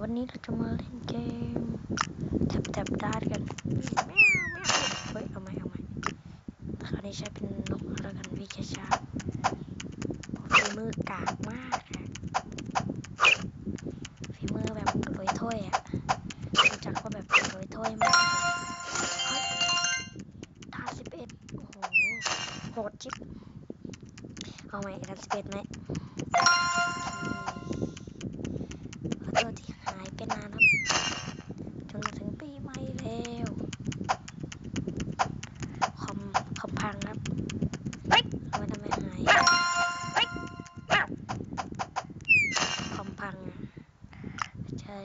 วันนี้เราจะมาเล่นเกมแทบแทบดาร์กันแมวแมวเฮ้ยเอาไหมเอาไหมคราวนี้ใช้เป็นนกแล้วกันวิชาชาฝีมือกากมากอะฝีมือแบบโรยถ้วยอะรู้จักว่าแบบโรยถ้วยมากเฮ้ยดาสิบเอ็ดโอ้โหโหดจิ๊บเอาไหมดาสิบเอ็ดไหม ตัวที่หายไปนานครับจนถึงปีใหม่แล้วคอมคอมพังครับเอาไว้ทำไมหายคอมพังใช่